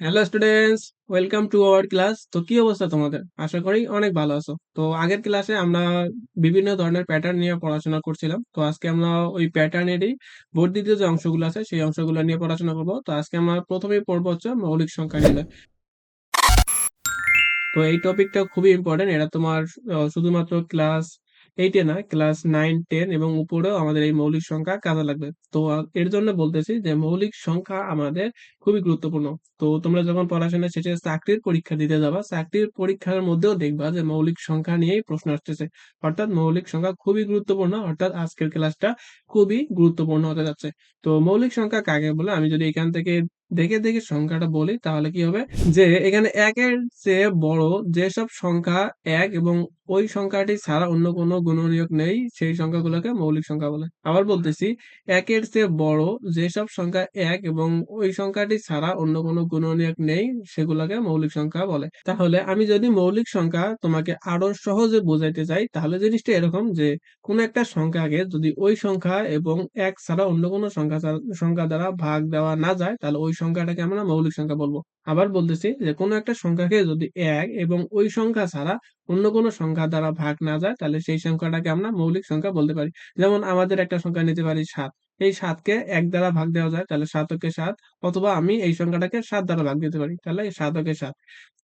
Hello students welcome to our class তো কি অবস্থা তোমাদের? আশা করি অনেক ভালো আছো। তো আগের ক্লাসে আমরা বিভিন্ন ধরনের প্যাটার্ন নিয়ে পড়াশোনা করছিলাম। তো আজকে আমরা ওই প্যাটার্নেরই বর্ধিত যে অংশগুলো আছে, সেই অংশগুলো নিয়ে পড়াশোনা করব। তো আজকে আমরা প্রথমেই পড়ব হচ্ছে মৌলিক সংখ্যা নিয়ে তো এই টপিকটা খুবই ইম্পর্টেন্ট এটা তোমার শুধুমাত্র ক্লাস এইটে না ক্লাস নাইন টেন এবং উপরেও আমাদের এই মৌলিক সংখ্যা কাজে লাগবে। তো এর জন্য বলতেছি যে মৌলিক সংখ্যা আমাদের খুবই গুরুত্বপূর্ণ। তো, তোমরা যখন পড়াশোনা শেষে চাকরির পরীক্ষা দিতে যাবা, চাকরির পরীক্ষার মধ্যেও দেখবা যে মৌলিক সংখ্যা নিয়েই প্রশ্ন আসতেছে। অর্থাৎ মৌলিক সংখ্যা খুবই গুরুত্বপূর্ণ, অর্থাৎ আজকের ক্লাসটা খুবই গুরুত্বপূর্ণ হতে যাচ্ছে। তো, মৌলিক সংখ্যা কাকে বলে? আমি যদি এখান থেকে দেখে দেখে সংখ্যাটা বলি, তাহলে কি হবে? যে এখানে একের চেয়ে বড় যেসব সংখ্যা এক এবং ওই সংখ্যাটি ছাড়া অন্য কোনো গুণনীয়ক নেই, সেই সংখ্যাগুলোকে মৌলিক সংখ্যা বলে। আবার বলতেছি, একের চেয়ে বড় যেসব সংখ্যা এক এবং ওই সংখ্যাটি ছাড়া অন্য কোনো গুণনীয়ক নেই, সেগুলোকে মৌলিক সংখ্যা বলে। তাহলে আমি যদি মৌলিক সংখ্যা তোমাকে আরও সহজে বোঝাইতে চাই, তাহলে জিনিসটা এরকম যে, কোনো একটা সংখ্যাকে যদি ওই সংখ্যা এবং এক ছাড়া অন্য কোনো সংখ্যা সংখ্যা দ্বারা ভাগ দেওয়া না যায়, তাহলে ওই সংখ্যাটাকে আমরা মৌলিক সংখ্যা বলব। আবার বলতেছি যে, কোনো একটা সংখ্যাকে যদি এক এবং ওই সংখ্যা ছাড়া অন্য কোনো সংখ্যা দ্বারা ভাগ না যায়, তাহলে সেই সংখ্যাটাকে আমরা মৌলিক সংখ্যা বলতে পারি। যেমন আমাদের একটা সংখ্যা নিতে পারি সাত। এই সাতকে এক দ্বারা ভাগ দেওয়া যায়, তাহলে সাতকে সাত। অথবা আমি এই সংখ্যাটাকে সাত দ্বারা ভাগ দিতে পারি, তাহলে সাতকে সাত।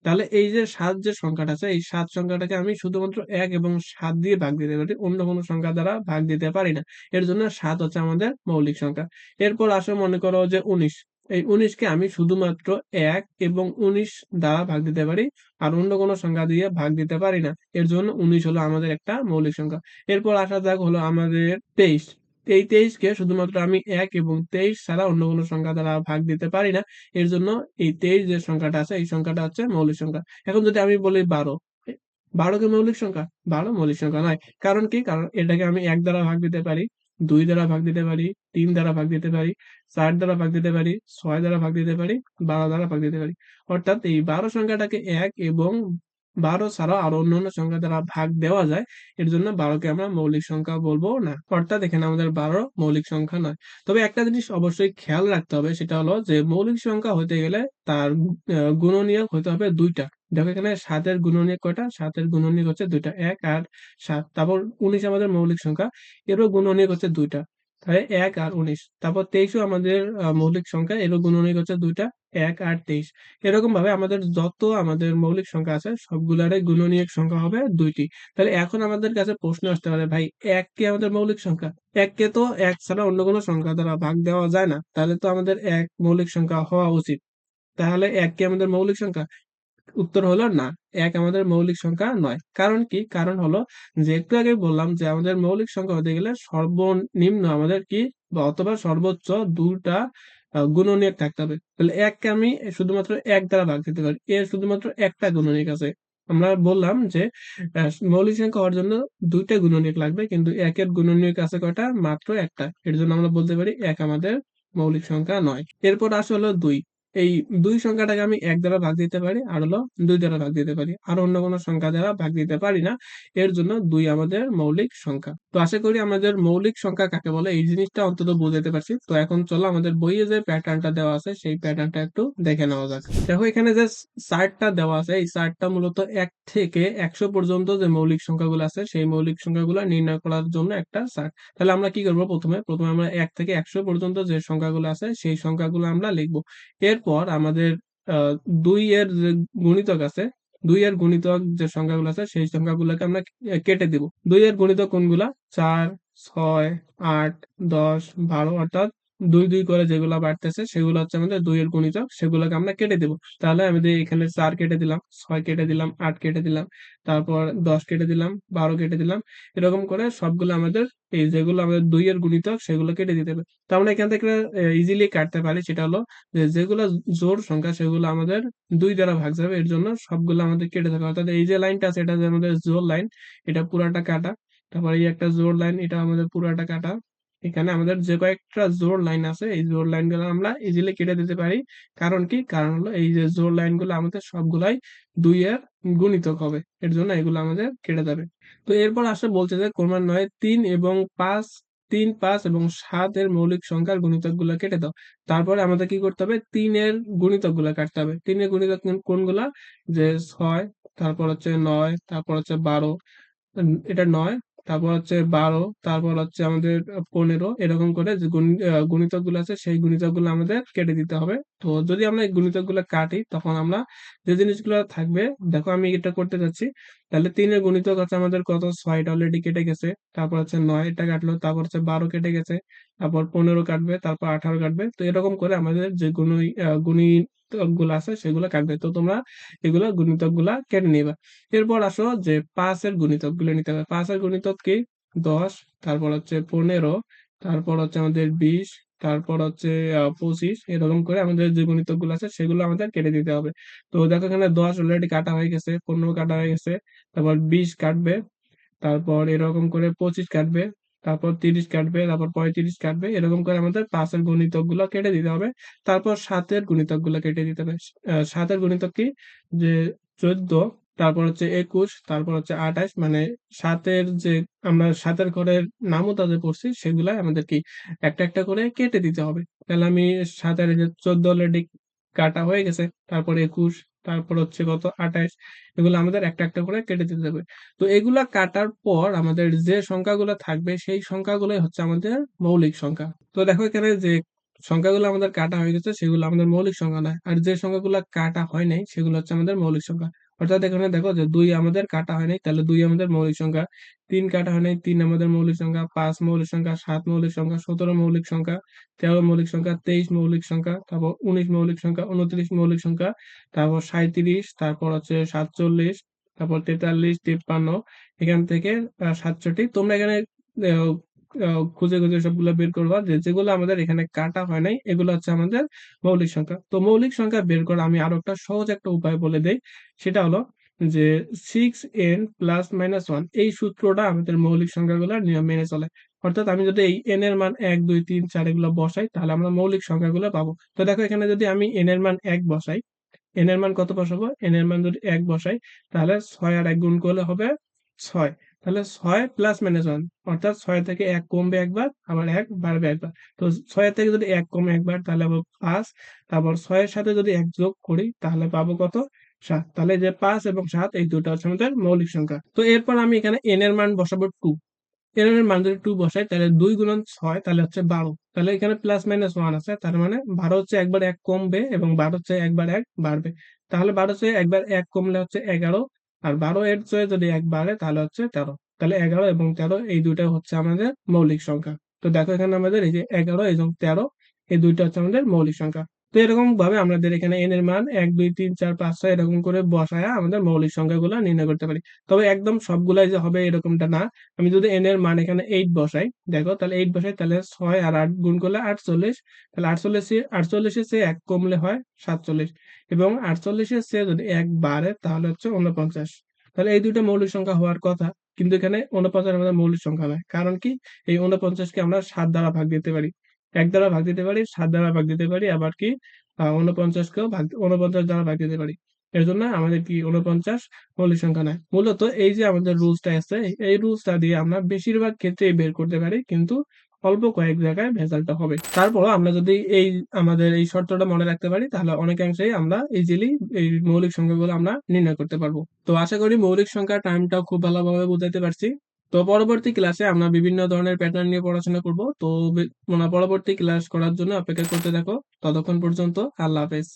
তাহলে এই যে সাত যে সংখ্যাটা আছে, এই সাত সংখ্যাটাকে আমি শুধুমাত্র এক এবং সাত দিয়ে ভাগ দিতে পারি, অন্য কোনো সংখ্যা দ্বারা ভাগ দিতে পারি না। এর জন্য সাত হচ্ছে আমাদের মৌলিক সংখ্যা। এরপর আসো মনে করো যে উনিশ। এই উনিশকে আমি শুধুমাত্র এক এবং উনিশ দ্বারা ভাগ দিতে পারি, আর অন্য কোনো সংখ্যা দিয়ে ভাগ দিতে পারি না। এর জন্য উনিশ হলো আমাদের একটা মৌলিক সংখ্যা। এরপর আসা যাক হলো আমাদের তেইশ। এই তেইশকে শুধুমাত্র আমি এক এবং তেইশ ছাড়া অন্য কোনো সংখ্যা দ্বারা ভাগ দিতে পারি না। এর জন্য এই তেইশ যে সংখ্যাটা আছে, এই সংখ্যাটা হচ্ছে মৌলিক সংখ্যা। এখন যদি আমি বলি বারো বারো কি মৌলিক সংখ্যা? বারো মৌলিক সংখ্যা নয়। কারণ কি? কারণ এটাকে আমি এক দ্বারা ভাগ দিতে পারি। দুই দ্বারা ভাগ দিতে পারি, তিন দ্বারা ভাগ দিতে পারি, চার দ্বারা ভাগ দিতে পারি, ছয় দ্বারা ভাগ দিতে পারি, বারো দ্বারা ভাগ দিতে পারি। অর্থাৎ এই বারো সংখ্যাটাকে এক এবং বারো ছাড়াও আরও অন্যান্য সংখ্যা দ্বারা ভাগ দেওয়া যায়, এর জন্য বারোকে আমরা মৌলিক সংখ্যা বলব না। অর্থাৎ এখানে আমাদের বারো মৌলিক সংখ্যা নয়। তবে একটা জিনিস অবশ্যই খেয়াল রাখতে হবে, সেটা হলো যে মৌলিক সংখ্যা হতে গেলে তার গুণনীয়ক হতে হবে দুইটা। দেখো এখানে সাতের গুণনীয়ক কয়টা? সাতের গুণনীয়ক হচ্ছে দুইটা, এক আর সাত। তারপর উনিশ আমাদের মৌলিক সংখ্যা, এরও গুণনীয়ক হচ্ছে দুইটা। তাহলে এক আর উনিশ। তারপর তেইশও আমাদের মৌলিক সংখ্যা, এরও গুণনীয়ক হচ্ছে দুইটা, এক আর তেইশ। এরকম ভাবে আমাদের যত আমাদের মৌলিক সংখ্যা আছে, সবগুলারই গুণনীয়ক সংখ্যা হবে দুইটি। তাহলে এখন আমাদের কাছে প্রশ্ন আসতে পারে, ভাই, এক কে আমাদের মৌলিক সংখ্যা? এক কে তো এক ছাড়া অন্য কোনো সংখ্যা দ্বারা ভাগ দেওয়া যায় না। তাহলে তো আমাদের এক মৌলিক সংখ্যা হওয়া উচিত। তাহলে এক কি আমাদের মৌলিক সংখ্যা? উত্তর হলো না। এক আমাদের মৌলিক সংখ্যা নয়। কারণ কি? কারণ হলো যে একটু আগে বললাম যে আমাদের মৌলিক সংখ্যা হতে গেলে সর্বনিম্ন আমাদের কি অথবা সর্বোচ্চ দুটা আহ, গুণনীয়ক থাকতে হবে। তাহলে এককে আমি শুধুমাত্র এক দ্বারা ভাগ দিতে পারি। এর শুধুমাত্র একটা গুণনীয়ক আছে। আমরা বললাম যে মৌলিক সংখ্যা হওয়ার জন্য দুইটা গুণনীয়ক লাগবে কিন্তু একের গুণনীয়ক আছে কয়টা? মাত্র একটা। এর জন্য আমরা বলতে পারি এক আমাদের মৌলিক সংখ্যা নয়। এরপর আসে হলো দুই। এই দুই সংখ্যাটাকে আমি এক দ্বারা ভাগ দিতে পারি, আর হলো দুই দ্বারা ভাগ দিতে পারি। আর অন্য কোনো সংখ্যা দ্বারা ভাগ দিতে পারি না। এর জন্য দুই আমাদের মৌলিক সংখ্যা। তো আশা করি আমাদের মৌলিক সংখ্যা কাকে বলে, এই জিনিসটা অন্তত বুঝাতে পারছি। তো এখন চলো আমাদের বইয়ে যে প্যাটার্নটা দেওয়া আছে, সেই প্যাটার্নটা একটু দেখে নেওয়া যাক। দেখো, এখানে যে চার্টটা দেওয়া আছে, এই চার্টটা মূলত এক থেকে একশো পর্যন্ত যে মৌলিক সংখ্যাগুলো আছে, সেই মৌলিক সংখ্যাগুলো নির্ণয় করার জন্য একটা চার্ট তাহলে আমরা কি করব প্রথমে? প্রথমে আমরা এক থেকে একশো পর্যন্ত যে সংখ্যাগুলো আছে, সেই সংখ্যাগুলো আমরা লিখব। এরপর আমাদের দুই এর যে গুণিতক আছে, দুই এর গুণিতক যে সংখ্যাগুলো আছে, সেই সংখ্যাগুলোকে আমরা কেটে দিব। দুই এর গুণিতক কোনগুলা? চার, ছয়, আট, দশ, বারো, অর্থাৎ দুই দুই করে যেগুলো বাড়তেছে, সেগুলো হচ্ছে আমাদের দুই এর গুণিতক, সেগুলোকে আমরা কেটে দিব। তাহলে আমাদের এখানে চার কেটে দিলাম, ছয় কেটে দিলাম, আট কেটে দিলাম, তারপর দশ কেটে দিলাম, বারো কেটে দিলাম, এরকম করে সবগুলো আমাদের, এই যেগুলো আমাদের দুই এর গুণিতক, সেগুলো কেটে দিতে হবে। তো আমরা এখান থেকে ইজিলি কাটতে পারি, সেটা হলো যে যেগুলো জোর সংখ্যা, সেগুলো আমাদের দুই দ্বারা ভাগ যাবে, এর জন্য সবগুলো আমাদের কেটে থাকবে। অর্থাৎ এই যে লাইনটা আছে, এটা যে আমাদের জোর লাইন, এটা পুরাটা কাটা। তারপর এই একটা জোর লাইন, এটা আমাদের পুরাটা কাটা। এখানে আমাদের যে কয়েকটা জোর লাইন আছে, এই জোর লাইনগুলো আমরা ইজিলি কেটে দিতে পারি। কারণ কি? কারণ হলো এই যে জোর লাইনগুলো আমাদের সবগুলাই দুই এর গুণিতক হবে। এর জন্য এগুলো আমাদের কেটে যাবে তো এরপর আসলে বলছে যে ক্রমান্বয়ে তিন এবং পাঁচ, তিন, পাঁচ এবং সাত এর মৌলিক সংখ্যার গুণিতকগুলো কেটে দাও। তারপরে আমাদের কি করতে হবে? তিনের গুণিতকগুলো কাটতে হবে। তিনের গুণিতক কোন- কোনগুলা? যে ছয়, তারপর হচ্ছে নয়, তারপর হচ্ছে বারো এটা নয় তারপর হচ্ছে বারো, তারপর হচ্ছে আমাদের পনেরো, এরকম করে যে গুণিতকগুলো আছে, সেই গুণিতকগুলো আমাদের কেটে দিতে হবে। তো যদি আমরা এই গুণিতকগুলো কাটি, তখন আমরা যে জিনিসগুলো থাকবে, দেখো আমি এটা করতে যাচ্ছি, তাহলে তিনের গুণিতক আছে আমাদের কত? ছয়টা অলরেডি কেটে গেছে। তারপর হচ্ছে নয়, এটা কাটলো, তারপর হচ্ছে বারো কেটে গেছে। তারপর পনেরো কাটবে, তারপর আঠারো কাটবে। তো এরকম করে আমাদের যে গুণ গুণিতক গুলো আছে, সেগুলো কাটবে। তো তোমরা এগুলো গুণিতকগুলা কেটে নিবা। এরপর আসো যে পাঁচের গুণিতকগুলো নিতে হবে। পাঁচের গুণিতক কি? দশ, তারপর হচ্ছে পনেরো, তারপর হচ্ছে আমাদের বিশ, তারপর হচ্ছে পঁচিশ, এরকম করে আমাদের যে গুণিতকগুলো আছে সেগুলো আমাদের কেটে দিতে হবে। তো দেখো এখানে দশ অলরেডি কাটা হয়ে গেছে, পনেরো কাটা হয়ে গেছে, তারপর বিশ কাটবে, তারপর এরকম করে পঁচিশ কাটবে তারপর তিরিশ কাটবে, তারপর পঁয়ত্রিশ কাটবে, এরকম করে আমাদের পাঁচের গুণিতকগুলো কেটে দিতে হবে। তারপর সাতের গুণিতকগুলো কেটে দিতে হবে। সাতের গুণিতক কি? যে চোদ্দ, তারপর হচ্ছে একুশ, তারপর হচ্ছে আঠাশ মানে সাতের যে আমরা সাতের ঘরের নামও তাদের পড়ছি, সেগুলাই আমাদের কি একটা একটা করে কেটে দিতে হবে। তাহলে আমি সাতের যে চোদ্দ অলরেডি কাটা হয়ে গেছে, তারপর একুশ তারপর হচ্ছে কত আঠাশ এগুলো আমাদের একটা একটা করে কেটে দিতে হবে। তো এগুলা কাটার পর আমাদের যে সংখ্যাগুলো থাকবে, সেই সংখ্যাগুলোই হচ্ছে আমাদের মৌলিক সংখ্যা। তো দেখো এখানে যে সংখ্যাগুলো আমাদের কাটা হয়ে গেছে, সেগুলো আমাদের মৌলিক সংখ্যা নয়। আর যে সংখ্যাগুলো কাটা হয় নাই, সেগুলো হচ্ছে আমাদের মৌলিক সংখ্যা। অর্থাৎ এখানে দেখো যে দুই আমাদের কাটা হয় নাই তাহলে দুই আমাদের মৌলিক সংখ্যা, তিন কাটা হয় নাই তিন আমাদের মৌলিক সংখ্যা, পাঁচ মৌলিক সংখ্যা, সাত মৌলিক সংখ্যা, সতেরো মৌলিক সংখ্যা, তেরো মৌলিক সংখ্যা, তেইশ মৌলিক সংখ্যা, তারপর উনিশ মৌলিক সংখ্যা, উনত্রিশ মৌলিক সংখ্যা, তারপর সাঁইত্রিশ, তারপর হচ্ছে সাতচল্লিশ, তারপর তেতাল্লিশ, তিপ্পান্ন, এখান থেকে সাতষট্টি। তোমরা এখানে খুঁজে খুঁজে সবগুলো বের করবা। যে যেগুলো আমাদের এখানে কাটা হয় নাই, এগুলো হচ্ছে আমাদের মৌলিক সংখ্যা। তো মৌলিক সংখ্যা বের করা আমি আরও একটা সহজ একটা উপায় বলে দেই। সেটা হলো যে six N plus minus one এই সূত্রটা আমাদের মৌলিক সংখ্যাগুলোর নিয়ম মেনে চলে। অর্থাৎ আমি যদি এই এন এর মান এক, দুই, তিন, চার এগুলো বসাই, তাহলে আমরা মৌলিক সংখ্যাগুলো পাবো। তো দেখো এখানে যদি আমি এন এর মান এক বসাই এন এর মান কত বসাবো? এন এর মান যদি এক বসাই, তাহলে ছয় আর এক গুণ করলে হবে ছয়। তাহলে ছয় প্লাস মাইনাস ওয়ান অর্থাৎ ছয় থেকে এক কমবে একবার, আবার এক বাড়বে একবার। তো ছয় থেকে যদি এক কমে একবার, তাহলে পাবো পাঁচ, তারপর ছয়ের সাথে যদি এক যোগ করি, তাহলে পাবো কত? সাত। তাহলে যে পাঁচ এবং সাত, এই দুটো হচ্ছে আমাদের মৌলিক সংখ্যা। তো এরপর আমি এখানে এন এর মান বসাবো টু এন এর মান যদি টু বসাই, তাহলে দুই গুণন ছয়, তাহলে হচ্ছে বারো। তাহলে এখানে প্লাস মাইনাস ওয়ান আছে, তার মানে বারো হচ্ছে একবার এক কমবে এবং বারো হচ্ছে একবার এক বাড়বে। তাহলে বারো হচ্ছে একবার এক কমলে হচ্ছে এগারো আর বারো এর চেয়ে যদি এক বাড়ে, তাহলে হচ্ছে তেরো। তাহলে এগারো এবং তেরো, এই দুইটা হচ্ছে আমাদের মৌলিক সংখ্যা। তো দেখো এখানে আমাদের এই যে এগারো এবং তেরো, এই দুইটা হচ্ছে আমাদের মৌলিক সংখ্যা। তো এরকম ভাবে আমাদের এখানে এন এর মান এক, দুই, তিন, চার, পাঁচ, ছয় এরকম করে বসায় আমাদের মৌলিক সংখ্যাগুলো নির্ণয় করতে পারি। তবে একদম সবগুলাই যে হবে এরকমটা না। আমি যদি এন এর মান এখানে এইট বসাই, দেখো তাহলে এইট বসাই, তাহলে ছয় আর আট গুণ করলে আটচল্লিশ। তাহলে আটচল্লিশ, আটচল্লিশের চেয়ে এক কমলে হয় সাতচল্লিশ। এবং আটচল্লিশের চেয়ে যদি এক বাড়ে, তাহলে হচ্ছে উনপঞ্চাশ তাহলে এই দুইটা মৌলিক সংখ্যা হওয়ার কথা, কিন্তু এখানে উনপঞ্চাশ আমাদের মৌলিক সংখ্যা নয় কারণ কি? এই উনপঞ্চাশকে আমরা সাত দ্বারা ভাগ দিতে পারি। এক দ্বারা ভাগ দিতে পারি, সাত দ্বারা ভাগ দিতে পারি, আবার কি উনপঞ্চাশকেও ভাগ উনপঞ্চাশ দ্বারা ভাগ দিতে পারি। এর জন্য আমাদের কি উনপঞ্চাশ মৌলিক সংখ্যা নয়। মূলত এই যে আমাদের রুলসটা আছে, এই রুলসটা দিয়ে আমরা বেশিরভাগ ক্ষেত্রেই বের করতে পারি, কিন্তু অল্প কয়েক জায়গায় ভেজালটা হবে। তারপর আমরা যদি এই আমাদের এই শর্তটা মনে রাখতে পারি, তাহলে অনেকাংশেই আমরা ইজিলি এই মৌলিক সংখ্যাগুলো আমরা নির্ণয় করতে পারব। তো আশা করি মৌলিক সংখ্যার টাইমটাও খুব ভালোভাবে বুঝাইতে পারছি। তো পরবর্তী ক্লাসে আমরা বিভিন্ন ধরনের প্যাটার্ন নিয়ে পড়াশোনা করব। তো পরবর্তী ক্লাস করার জন্য অপেক্ষা করতে থাকো। ততক্ষণ পর্যন্ত আল্লাহ হাফেজ।